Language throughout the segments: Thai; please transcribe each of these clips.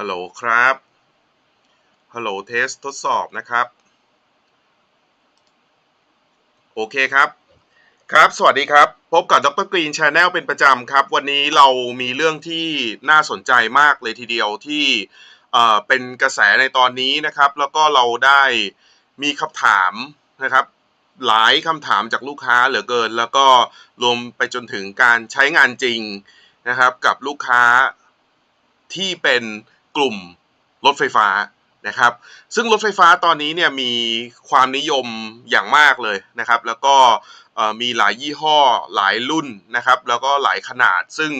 ฮัลโหลครับ ฮัลโหลเทสทดสอบนะครับ โอเคครับ ครับ สวัสดีครับ พบกับดรกรีนชาแนลเป็นประจำครับ วันนี้เรามีเรื่องที่น่าสนใจมากเลยทีเดียวที่เอ่อเป็นกระแสในตอนนี้นะครับ แล้วก็เราได้มีคำถามนะครับ หลายคำถามจากลูกค้าเหลือเกิน แล้วก็รวมไปจนถึงการใช้งานจริงนะครับกับลูกค้าที่เป็น กลุ่มรถไฟฟ้านะครับ ซึ่งรถไฟฟ้าตอนนี้เนี่ยมีความนิยมอย่างมากเลยนะครับ แล้วก็มีหลายยี่ห้อหลายรุ่นนะครับ แล้วก็หลายขนาด ซึ่ง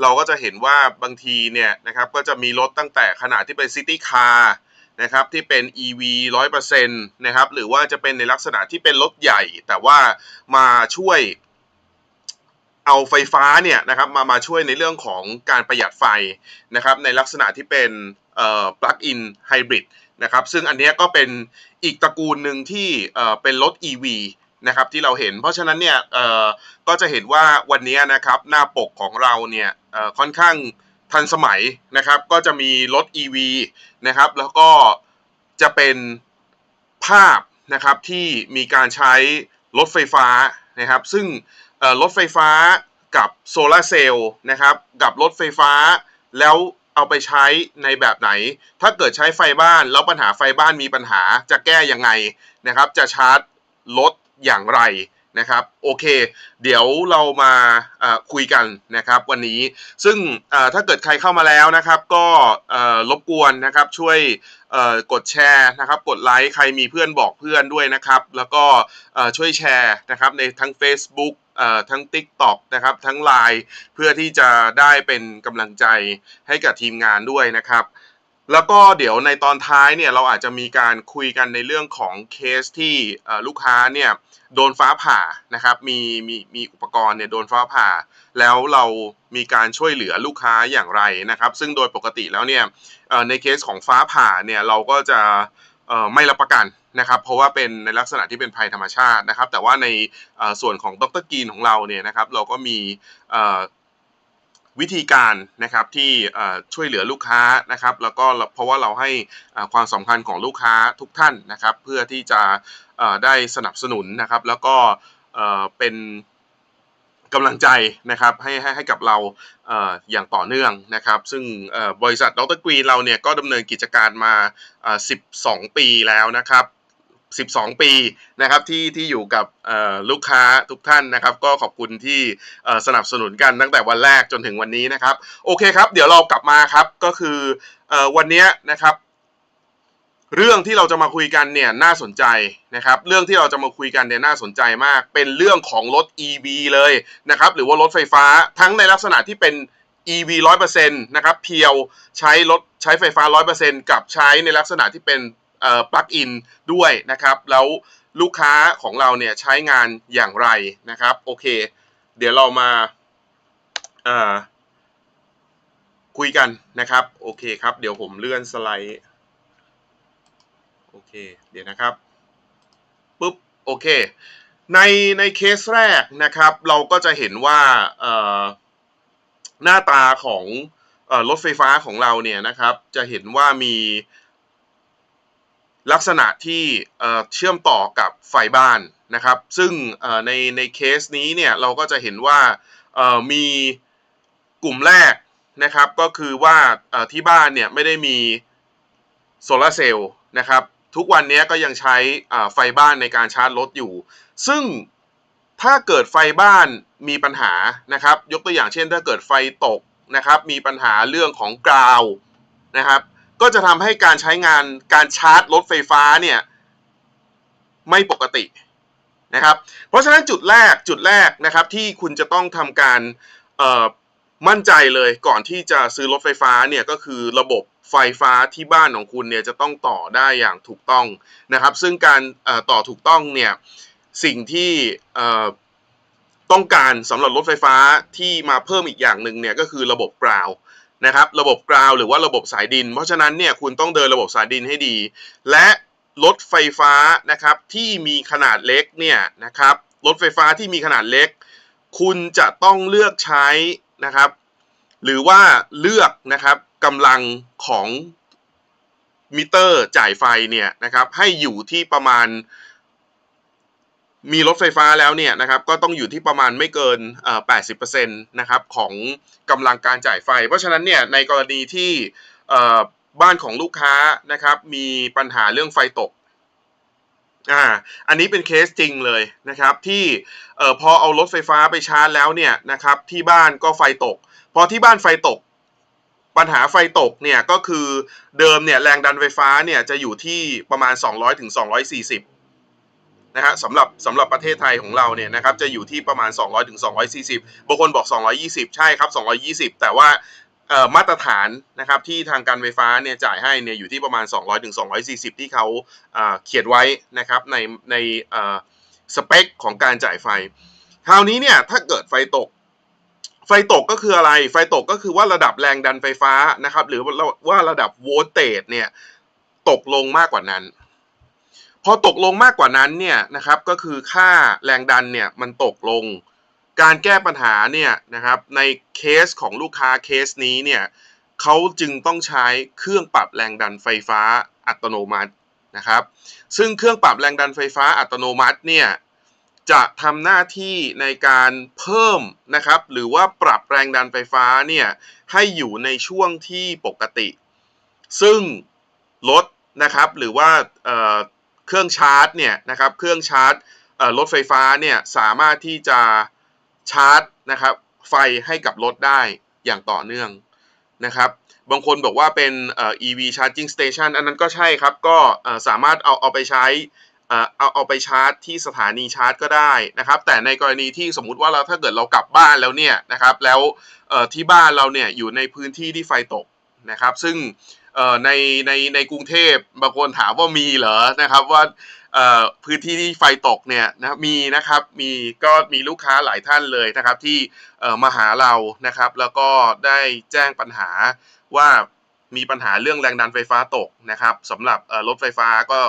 เราก็จะเห็นว่าบางทีเนี่ยนะครับก็จะมีรถตั้งแต่ขนาดที่เป็นซิตี้คาร์นะครับที่เป็น EV 100%นะครับหรือว่าจะเป็นในลักษณะที่เป็นรถใหญ่ แต่ว่ามาช่วย เอาไฟฟ้าเนี่ยนะครับมามาช่วยในเรื่องของการประหยัดไฟนะครับในลักษณะที่เป็นเอ่อ plug in hybrid นะครับซึ่งอันนี้ก็เป็นอีกตระกูลหนึ่งที่เอ่อเป็นรถ EV นะครับที่เราเห็น เพราะฉะนั้นเนี่ยเอ่อก็จะเห็นว่าวันนี้นะครับหน้าปกของเราเนี่ยเอ่อค่อนข้างทันสมัยนะครับก็จะมีรถ EV นะครับแล้วก็จะเป็นภาพนะครับที่มีการใช้รถไฟฟ้านะครับซึ่ง รถไฟฟ้ากับโซลาร์เซลล์นะครับกับรถไฟฟ้า แล้วเอาไปใช้ในแบบไหน ถ้าเกิดใช้ไฟบ้านแล้วปัญหาไฟบ้านมีปัญหาจะแก้ยังไงนะครับ จะชาร์จรถอย่างไรนะครับโอเค เดี๋ยวเรามาคุยกันนะครับวันนี้ซึ่งถ้าเกิดใครเข้ามาแล้วนะครับ ก็รบกวนนะครับช่วยกดแชร์นะครับ กดไลค์ใครมีเพื่อนบอกเพื่อนด้วยนะครับ แล้วก็ช่วยแชร์นะครับในทั้ง Facebook เอ่อทั้ง TikTok นะครับทั้ง Line เพื่อที่จะได้เป็นกำลังใจให้กับทีมงานด้วยนะครับแล้วก็เดี๋ยวในตอนท้ายเนี่ยเราอาจจะมีการคุยกันในเรื่องของเคสที่ลูกค้าเนี่ยโดนฟ้าผ่านะครับมีมีมีอุปกรณ์เนี่ยโดนฟ้าผ่า แล้วเรามีการช่วยเหลือลูกค้าอย่างไรนะครับ ซึ่งโดยปกติแล้วเนี่ยในเคสของฟ้าผ่าเนี่ยเราก็จะ ไม่รับประกันนะครับ เพราะว่าเป็นในลักษณะที่เป็นภัยธรรมชาตินะครับ แต่ว่าในส่วนของดรกรีนของเราเนี่ยนะครับ เราก็มีวิธีการนะครับที่ช่วยเหลือลูกค้านะครับ แล้วก็เพราะว่าเราให้ความสำคัญของลูกค้าทุกท่านนะครับ เพื่อที่จะได้สนับสนุนนะครับ แล้วก็เป็น กำลังใจนะครับให้ให้ให้กับเราเออย่างต่อเนื่องนะครับ ซึ่งบริษัทดรกรีนเราเนี่ยก็ดำเนินกิจการมา 12 ปีแล้วนะครับ12 ปีนะครับที่ที่อยู่กับลูกค้าทุกท่านนะครับ ก็ขอบคุณที่สนับสนุนกันตั้งแต่วันแรกจนถึงวันนี้นะครับ โอเคครับ เดี๋ยวเรากลับมาครับก็คืออวันนี้นะครับ เรื่องที่เราจะมาคุยกันเนี่ยน่าสนใจนะครับ เรื่องที่เราจะมาคุยกันเนี่ยน่าสนใจมาก เป็นเรื่องของรถ EV เลยนะครับ หรือว่ารถไฟฟ้าทั้งในลักษณะที่เป็น EV 100%นะครับ เพียวใช้รถใช้ไฟฟ้า 100%กับใช้ในลักษณะที่เป็นเอ่อปลั๊กอินด้วยนะครับ แล้วลูกค้าของเราเนี่ยใช้งานอย่างไรนะครับ โอเค เดี๋ยวเรามาเอ่อคุยกันนะครับ โอเคครับ เดี๋ยวผมเลื่อนสไลด์ โอเค เดี๋ยวนะครับปุ๊บโอเค ในในเคสแรกนะครับ เราก็จะเห็นว่าหน้าตาของรถไฟฟ้าของเราเนี่ยนะครับ จะเห็นว่ามีลักษณะที่เชื่อมต่อกับไฟบ้านนะครับ ซึ่งในในเคสนี้เนี่ยเราก็จะเห็นว่ามีกลุ่มแรกนะครับ ก็คือว่าที่บ้านเนี่ยไม่ได้มีโซลาร์เซลล์นะครับ ทุกวันนี้ก็ยังใช้ไฟบ้านในการชาร์จรถอยู่ ซึ่งถ้าเกิดไฟบ้านมีปัญหานะครับ ยกตัวอย่างเช่น ถ้าเกิดไฟตกนะครับ มีปัญหาเรื่องของกราวนะครับ ก็จะทำให้การใช้งานการชาร์จรถไฟฟ้าเนี่ยไม่ปกตินะครับ เพราะฉะนั้นจุดแรกจุดแรกนะครับที่คุณจะต้องทำการมั่นใจเลยก่อนที่จะซื้อรถไฟฟ้าเนี่ยก็คือระบบ ไฟฟ้าที่บ้านของคุณเนี่ยจะต้องต่อได้อย่างถูกต้องนะครับ ซึ่งการต่อถูกต้องเนี่ยสิ่งที่ต้องการสำหรับรถไฟฟ้าที่มาเพิ่มอีกอย่างหนึ่งเนี่ยก็คือระบบกราวนะครับระบบกราวหรือว่าระบบสายดิน เพราะฉะนั้นเนี่ยคุณต้องเดินระบบสายดินให้ดี และรถไฟฟ้านะครับที่มีขนาดเล็กเนี่ยนะครับรถไฟฟ้าที่มีขนาดเล็ก คุณจะต้องเลือกใช้นะครับ หรือว่าเลือกนะครับ กำลังของมิเตอร์จ่ายไฟเนี่ยนะครับให้อยู่ที่ประมาณ มีรถไฟฟ้าแล้วเนี่ยนะครับก็ต้องอยู่ที่ประมาณไม่เกินเอ่อ80%นะครับของกำลังการจ่ายไฟ เพราะฉะนั้นเนี่ยในกรณีที่บ้านของลูกค้านะครับมีปัญหาเรื่องไฟตกอ่าอันนี้เป็นเคสจริงเลยนะครับที่เอ่อพอเอารถไฟฟ้าไปชาร์จแล้วเนี่ยนะครับที่บ้านก็ไฟตก พอที่บ้านไฟตก ปัญหาไฟตกเนี่ยก็คือเดิมเนี่ยแรงดันไฟฟ้าเนี่ยจะอยู่ที่ประมาณ 200ถึง240นะฮะสำหรับสำหรับประเทศไทยของเราเนี่ยนะครับจะอยู่ที่ประมาณ 200ถึง240บางคนบอก 220 ใช่ครับ 220 แต่ว่ามาตรฐานนะครับที่ทางการไฟฟ้าเนี่ยจ่ายให้เนี่ยอยู่ที่ประมาณ 200ถึง240 ที่เขาเอ่อเขียนไว้นะครับในในสเปคของการจ่ายไฟ คราวนี้เนี่ยถ้าเกิดไฟตก ไฟตกก็คืออะไร ไฟตกก็คือว่าระดับแรงดันไฟฟ้านะครับ หรือว่าระดับโวลเตจเนี่ยตกลงมากกว่านั้น พอตกลงมากกว่านั้นเนี่ยนะครับ ก็คือค่าแรงดันเนี่ยมันตกลง การแก้ปัญหาเนี่ยนะครับ ในเคสของลูกค้าเคสนี้เนี่ยเขาจึงต้องใช้เครื่องปรับแรงดันไฟฟ้าอัตโนมัตินะครับ ซึ่งเครื่องปรับแรงดันไฟฟ้าอัตโนมัติเนี่ย จะทำหน้าที่ในการเพิ่มนะครับ หรือว่าปรับแรงดันไฟฟ้าเนี่ยให้อยู่ในช่วงที่ปกติ ซึ่งรถนะครับหรือว่าเเครื่องชาร์จเนี่ยนะครับเครื่องชาร์จรถไฟฟ้าเนี่ยสามารถที่จะชาร์จนะครับไฟให้กับรถได้อย่างต่อเนื่องนะครับบางคนบอกว่าเป็นอ่อ EV charging station อันนั้นก็ใช่ครับ ก็สามารถเอาเอาไปใช้ เอ่อเอาเอาไปชาร์จที่สถานีชาร์จก็ได้นะครับ แต่ในกรณีที่สมมุติว่าเราถ้าเกิดเรากลับบ้านแล้วเนี่ยนะครับแล้วที่บ้านเราเนี่ยอยู่ในพื้นที่ที่ไฟตกนะครับ ซึ่งในในในกรุงเทพบางคนถามว่ามีเหรอนะครับว่าพื้นที่ที่ไฟตกเนี่ยนะมีนะครับมีก็มีลูกค้าหลายท่านเลยนะครับที่มาหาเรานะครับ แล้วก็ได้แจ้งปัญหาว่ามีปัญหาเรื่องแรงดันไฟฟ้าตกนะครับสำหรับรถไฟฟ้าก็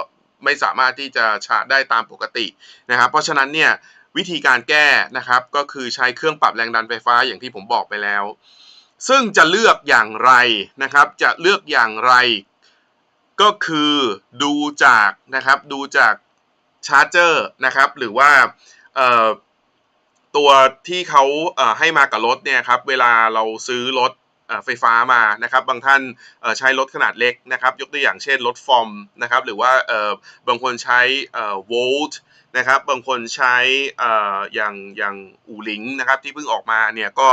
ไม่สามารถที่จะชาร์จได้ตามปกตินะครับ เพราะฉะนั้นเนี่ยวิธีการแก้นะครับก็คือใช้เครื่องปรับแรงดันไฟฟ้าอย่างที่ผมบอกไปแล้ว ซึ่งจะเลือกอย่างไรนะครับ จะเลือกอย่างไรก็คือดูจากนะครับดูจากชาร์จเจอร์นะครับหรือว่าตัวที่เขาให้มากับรถเนี่ยครับเวลาเราซื้อรถ ไฟฟ้ามานะครับบางท่านใช้รถขนาดเล็กนะครับยกตัวอย่างเช่นรถฟอร์มนะครับหรือว่าบางคนใช้โวลต์นะครับบางคนใช้ออย่างอย่างอูหลิงนะครับที่เพิ่งออกมาเนี่ยก็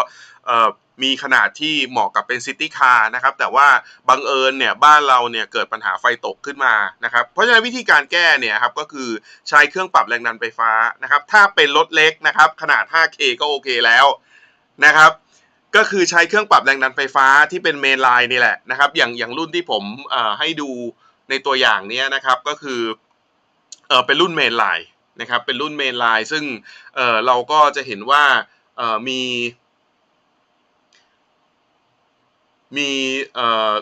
มีขนาดที่เหมาะกับเป็นซิตี้คาร์นะครับแต่ว่าบังเอิญเนี่ยบ้านเราเนี่ยเกิดปัญหาไฟตกขึ้นมานะครับเพราะฉะนั้นวิธีการแก้เนี่ยครับก็คือใช้เครื่องปรับแรงดันไฟฟ้านะครับถ้าเป็นรถเล็กนะครับขนาด 5K ก็โอเคแล้วนะครับ ก็คือใช้เครื่องปรับแรงดันไฟฟ้าที่เป็นเมนไลน์นี่แหละนะครับ อย่างอย่างรุ่นที่ผมให้ดูในตัวอย่างนี้นะครับก็คือเออเป็นรุ่นเมนไลน์นะครับเป็นรุ่นเมนไลน์ซึ่งเออเราก็จะเห็นว่าเออมีมีเออ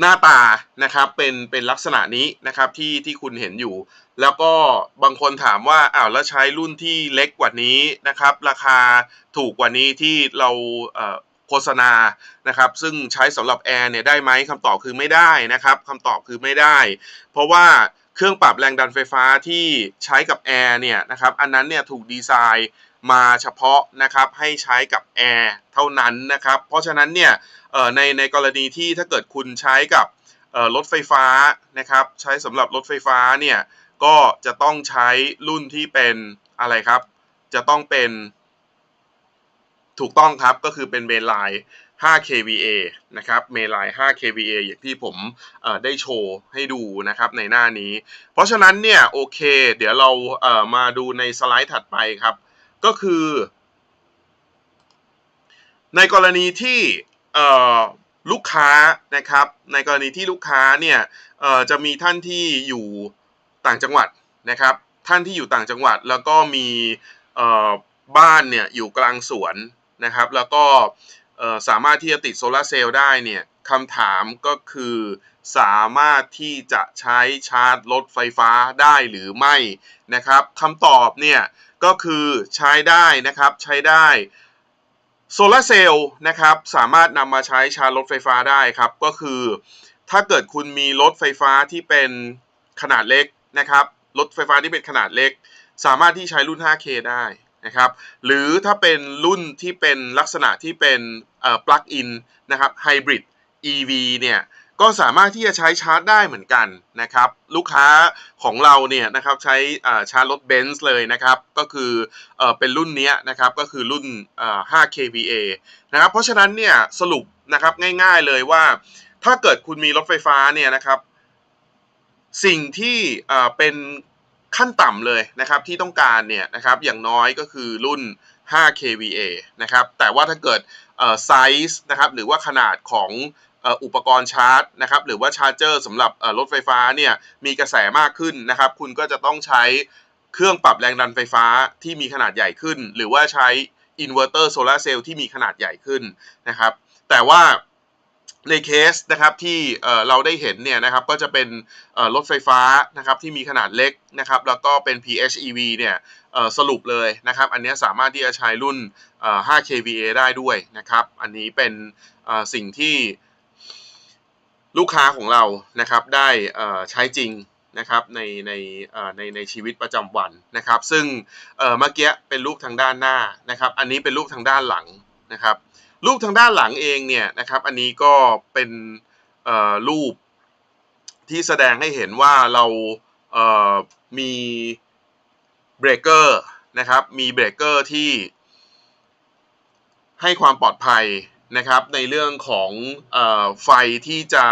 หน้าตานะครับเป็นเป็นลักษณะนี้นะครับที่ที่คุณเห็นอยู่ แล้วก็บางคนถามว่าอ้าวแล้วใช้รุ่นที่เล็กกว่านี้นะครับ ราคาถูกกว่านี้ที่เราเโฆษณานะครับ ซึ่งใช้สำหรับแอร์เนี่ยได้ไหมคำตอบคือไม่ได้นะครับคำตอบคือไม่ได้ เพราะว่าเครื่องปรับแรงดันไฟฟ้าที่ใช้กับแอร์เนี่ยนะครับอันนั้นเนี่ยถูกดีไซน์ มาเฉพาะนะครับให้ใช้กับแอร์เท่านั้นนะครับ เพราะฉะนั้นเนี่ยในในกรณีที่ถ้าเกิดคุณใช้กับรถไฟฟ้านะครับใช้สำหรับรถไฟฟ้าเนี่ยก็จะต้องใช้รุ่นที่เป็นอะไรครับ จะต้องเป็นถูกต้องครับก็คือเป็นเมนไลน์ 5 kVA นะครับ เมนไลน์ 5 kVA อย่างที่ผมได้โชว์ให้ดูนะครับในหน้านี้ เพราะฉะนั้นเนี่ยโอเค เดี๋ยวเราเอ่อมาดูในสไลด์ถัดไปครับ ก็คือ ในกรณีที่ลูกค้านะครับ ในกรณีที่ลูกค้าเนี่ยจะมีท่านที่อยู่ต่างจังหวัดนะครับ ท่านที่อยู่ต่างจังหวัด แล้วก็มีบ้านเนี่ยอยู่กลางสวนนะครับ แล้วก็สามารถที่จะติดโซลาร์เซลล์ได้เนี่ยคำถามก็คือสามารถที่จะใช้ชาร์จรถไฟฟ้าได้หรือไม่นะครับคำตอบเนี่ย ก็คือใช้ได้นะครับใช้ได้โซลาร์เซลล์นะครับสามารถนำมาใช้ชาร์จรถไฟฟ้าได้ครับ ก็คือ ถ้าเกิดคุณมีรถไฟฟ้าที่เป็นขนาดเล็กนะครับรถไฟฟ้าที่เป็นขนาดเล็ก สามารถที่ใช้รุ่น 5K ได้นะครับหรือถ้าเป็นรุ่นที่เป็นลักษณะที่เป็นเอ่อ plug in นะครับ hybrid EV เนี่ย ก็สามารถที่จะใช้ชาร์จได้เหมือนกันนะครับ ลูกค้าของเราเนี่ยนะครับใช้ชาร์จรถเบนซ์เลยนะครับ ก็คือเอเป็นรุ่นนี้นะครับก็คือรุ่น 5 kVA นะครับเพราะฉะนั้นเนี่ยสรุปนะครับง่ายๆเลยว่า ถ้าเกิดคุณมีรถไฟฟ้าเนี่ยนะครับ สิ่งที่เป็นขั้นต่ำเลยนะครับที่ต้องการเนี่ยนะครับอย่างน้อยก็คือรุ่น 5 kVA นะครับแต่ว่าถ้าเกิดไซส์นะครับหรือว่าขนาดของ อุปกรณ์ชาร์จนะครับหรือว่าชาร์จเจอร์สำหรับรถไฟฟ้าเนี่ยมีกระแสมากขึ้นนะครับ คุณก็จะต้องใช้เครื่องปรับแรงดันไฟฟ้าที่มีขนาดใหญ่ขึ้น หรือว่าใช้อินเวอร์เตอร์โซลาเซลล์ที่มีขนาดใหญ่ขึ้นนะครับ แต่ว่าในเคสนะครับที่เราได้เห็นเนี่ยนะครับก็จะเป็นรถไฟฟ้านะครับที่มีขนาดเล็กนะครับแล้วก็เป็น PHEV เนี่ยสรุปเลยนะครับ อันนี้สามารถที่จะใช้รุ่น 5 kVA ได้ด้วยนะครับ อันนี้เป็นสิ่งที่ ลูกค้าของเรานะครับได้ใช้จริงนะครับในในในในชีวิตประจำวันนะครับ ซึ่งเมื่อกี้เป็นรูปทางด้านหน้านะครับ อันนี้เป็นรูปทางด้านหลังนะครับรูปทางด้านหลังเองเนี่ยนะครับ อันนี้ก็เป็นรูปที่แสดงให้เห็นว่าเรามีเบรกเกอร์นะครับ มีเบรกเกอร์ที่ให้ความปลอดภัย นะครับในเรื่องของอไฟที่จะ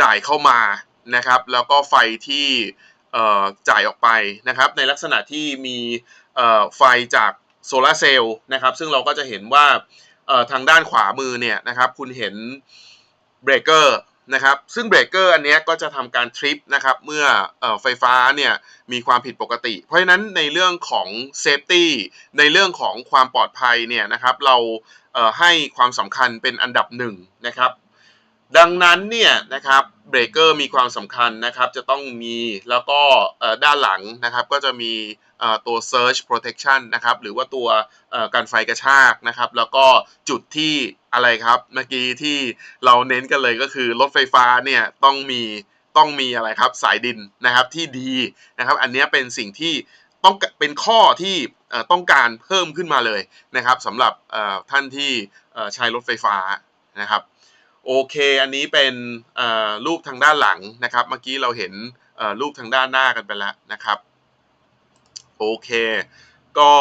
จ่ายเข้ามานะครับแล้วก็ไฟที่จ่ายออกไปนะครับในลักษณะที่มีไฟจากโซลาร์เซลล์นะครับซึ่งเราก็จะเห็นว่าทางด้านขวามือเนี่ยนะครับคุณเห็นเบรกเกอร์นะครับซึ่งเบรกเกอร์อันนี้ก็จะทำการทริปนะครับเมื่อออไฟฟ้าเนี่ยมีความผิดปกติ เพราะฉะนั้นในเรื่องของเซฟตี้ในเรื่องของความปลอดภัยเนี่ยนะครับเรา ให้ความสำคัญเป็นอันดับหนึ่งนะครับ ดังนั้นเนี่ยนะครับเบรกเกอร์มีความสำคัญนะครับจะต้องมีแล้วก็ด้านหลังนะครับก็จะมีตัว Surge Protection นะครับหรือว่าตัวกันไฟกระชากนะครับแล้วก็จุดที่อะไรครับเมื่อกี้ที่เราเน้นกันเลยก็คือรถไฟฟ้าเนี่ยต้องมีต้องมีอะไรครับสายดินนะครับที่ดีนะครับอันนี้เป็นสิ่งที่ ต้องเป็นข้อที่ต้องการเพิ่มขึ้นมาเลยนะครับสำหรับท่านที่ใช้รถไฟฟ้านะครับโอเค อันนี้เป็นรูปทางด้านหลังนะครับ เมื่อกี้เราเห็นรูปทางด้านหน้ากันไปแล้วนะครับโอเคก็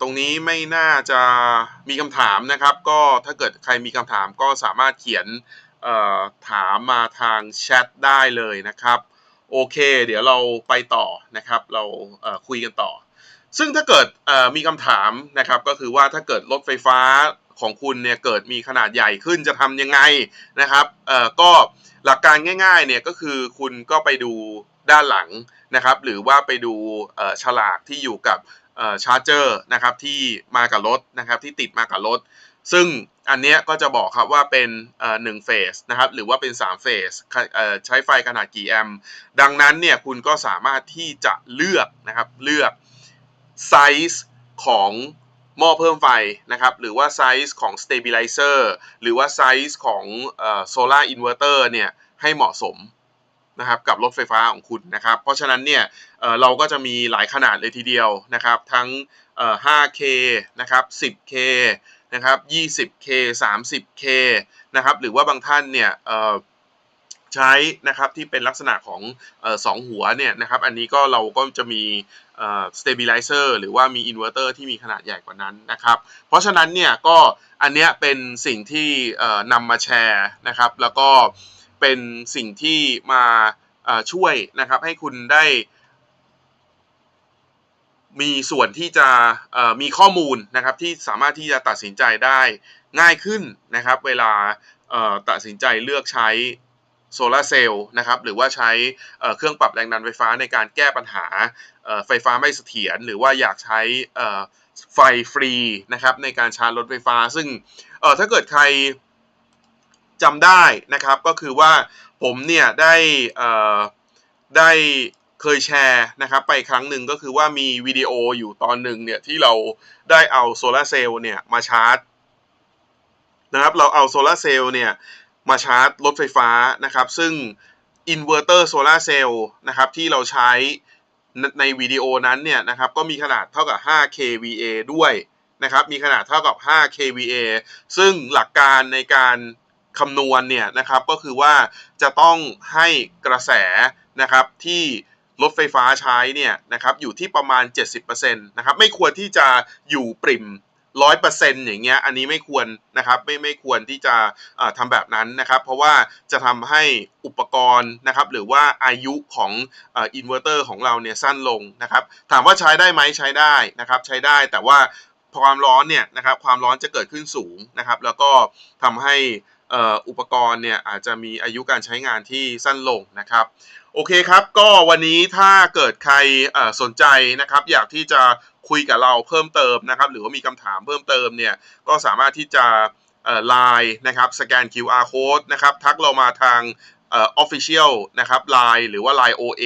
ตรงนี้ไม่น่าจะมีคำถามนะครับ ก็ถ้าเกิดใครมีคำถามก็สามารถเขียนถามมาทางแชทได้เลยนะครับ โอเค เดี๋ยวเราไปต่อนะครับ เราคุยกันต่อ ซึ่งถ้าเกิดมีคำถามนะครับ ก็คือว่าถ้าเกิดรถไฟฟ้าของคุณเนี่ยเกิดมีขนาดใหญ่ขึ้นจะทำยังไงนะครับก็หลักการง่ายๆเนี่ยก็คือคุณก็ไปดูด้านหลังนะครับ หรือว่าไปดูฉลากที่อยู่กับชาร์จเจอร์นะครับที่มากับรถนะครับที่ติดมากับรถ ซึ่ง อันเนี้ยก็จะบอกครับว่าเป็นหนึ่งเฟสนะครับหรือว่าเป็น3เฟสใช้ไฟขนาดกี่แอมป์ดังนั้นเนี่ยคุณก็สามารถที่จะเลือกนะครับเลือกไซส์ของหม้อเพิ่มไฟนะครับหรือว่าไซส์ของ stabilizer หรือว่าไซส์ของเอ่อ solar inverter เนี่ยให้เหมาะสมนะครับกับรถไฟฟ้าของคุณนะครับ เพราะฉะนั้นเนี่ยเเราก็จะมีหลายขนาดเลยทีเดียวนะครับ ทั้ง 5K นะครับ 10K นะครับ 20K 30K นะครับ หรือว่าบางท่านเนี่ยใช้นะครับที่เป็นลักษณะของออสองหัวเนี่ยนะครับอันนี้ก็เราก็จะมีสเอ่อ stabilizer หรือว่ามี inverter ที่มีขนาดใหญ่กว่านั้นนะครับ เพราะฉะนั้นเนี่ยก็อันเนี้ยเป็นสิ่งที่นำมาแชร์นะครับ แล้วก็เป็นสิ่งที่มาช่วยนะครับให้คุณได้ มีส่วนที่จะมีข้อมูลนะครับที่สามารถที่จะตัดสินใจได้ง่ายขึ้นนะครับ เวลาตัดสินใจเลือกใช้โซลาร์เซลล์นะครับหรือว่าใช้เครื่องปรับแรงดันไฟฟ้าในการแก้ปัญหาไฟฟ้าไม่เสถียรหรือว่าอยากใช้ไฟฟรีนะครับในการชาร์จรถไฟฟ้า ซึ่งถ้าเกิดใครจำได้นะครับก็คือว่าผมเนี่ยได้ได้ เคยแชร์นะครับไปครั้งหนึ่งก็คือว่ามีวิดีโออยู่ตอนหนึ่งเนี่ยที่เราได้เอาโซลาร์เซลล์เนี่ยมาชาร์จนะครับเราเอาโซลาร์เซลล์เนี่ยมาชาร์จรถไฟฟ้านะครับ ซึ่งอินเวอร์เตอร์โซลาร์เซลล์นะครับที่เราใช้ในในวิดีโอนั้นเนี่ยนะครับก็มีขนาดเท่ากับ 5 kVA ด้วยนะครับมีขนาดเท่ากับ 5 kVA ซึ่งหลักการในการคำนวณเนี่ยนะครับก็คือว่าจะต้องให้กระแสนะครับที่ รถไฟฟ้าใช้เนี่ยนะครับอยู่ที่ประมาณ 70%นะครับไม่ควรที่จะอยู่ปริ่มร้อยเปอร์เซ็นต์อย่างเงี้ยอันนี้ไม่ควรนะครับไม่ไม่ควรที่จะเอ่อทำแบบนั้นนะครับ เพราะว่าจะทำให้อุปกรณ์นะครับหรือว่าอายุของอินเวอร์เตอร์ของเราเนี่ยสั้นลงนะครับ ถามว่าใช้ได้ไหมใช้ได้นะครับใช้ได้แต่ว่าความร้อนเนี่ยนะครับความร้อนจะเกิดขึ้นสูงนะครับ แล้วก็ทำให้อุปกรณ์เนี่ยอาจจะมีอายุการใช้งานที่สั้นลงนะครับ โอเคครับ ก็วันนี้ถ้าเกิดใครสนใจนะครับ อยากที่จะคุยกับเราเพิ่มเติมนะครับ หรือว่ามีคำถามเพิ่มเติมเนี่ย ก็สามารถที่จะไลน์นะครับ สแกน QR code นะครับ ทักเรามาทางออ official นะครับ Line หรือว่า Line OA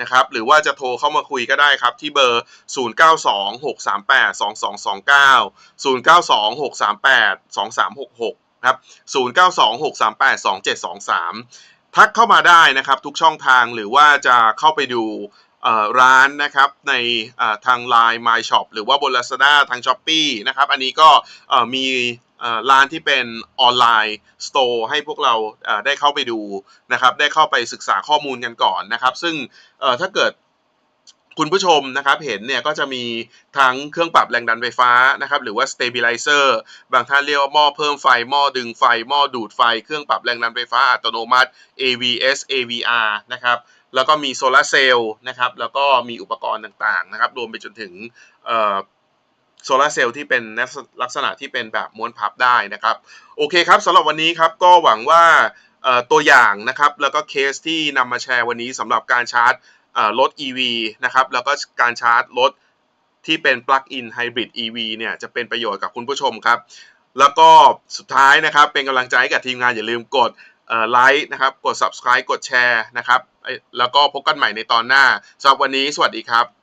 นะครับ หรือว่าจะโทรเข้ามาคุยก็ได้ครับ ที่เบอร์ 0926382229 0926382366นะครับ 0926382723 ทักเข้ามาได้นะครับทุกช่องทางหรือว่าจะเข้าไปดูร้านนะครับในทาง Line My Shop หรือว่าบน Lazada ทาง s h อ p e e นะครับอันนี้ก็มีร้านที่เป็นออนไลน์สโตร์ให้พวกเราได้เข้าไปดูนะครับได้เข้าไปศึกษาข้อมูลกันก่อนนะครับซึ่งถ้าเกิด คุณผู้ชมนะครับเห็นเนี่ยก็จะมีทั้งเครื่องปรับแรงดันไฟฟ้านะครับหรือว่า stabilizer บางท่านเรียกว่าหม้อเพิ่มไฟหม้อดึงไฟหม้อดูดไฟ เครื่องปรับแรงดันไฟฟ้าอัตโนมัติ AVS AVR นะครับแล้วก็มีโซลาร์เซลล์นะครับแล้วก็มีอุปกรณ์ต่างๆนะครับรวมไปจนถึงโซลาร์เซลล์ที่เป็นลักษณะที่เป็นแบบม้วนพับได้นะครับโอเคครับสำหรับวันนี้ครับก็หวังว่าตัวอย่างนะครับแล้วก็เคสที่นำมาแชร์วันนี้สำหรับการชาร์จ รถ EV นะครับแล้วก็การชาร์จรถที่เป็น Plug-in Hybrid EV เนี่ยจะเป็นประโยชน์กับคุณผู้ชมครับ แล้วก็สุดท้ายนะครับเป็นกำลังใจกับทีมงานอย่าลืมกดไลค์นะครับกด subscribe กดแชร์นะครับแล้วก็พบกันใหม่ในตอนหน้าสำหรับวันนี้สวัสดีครับ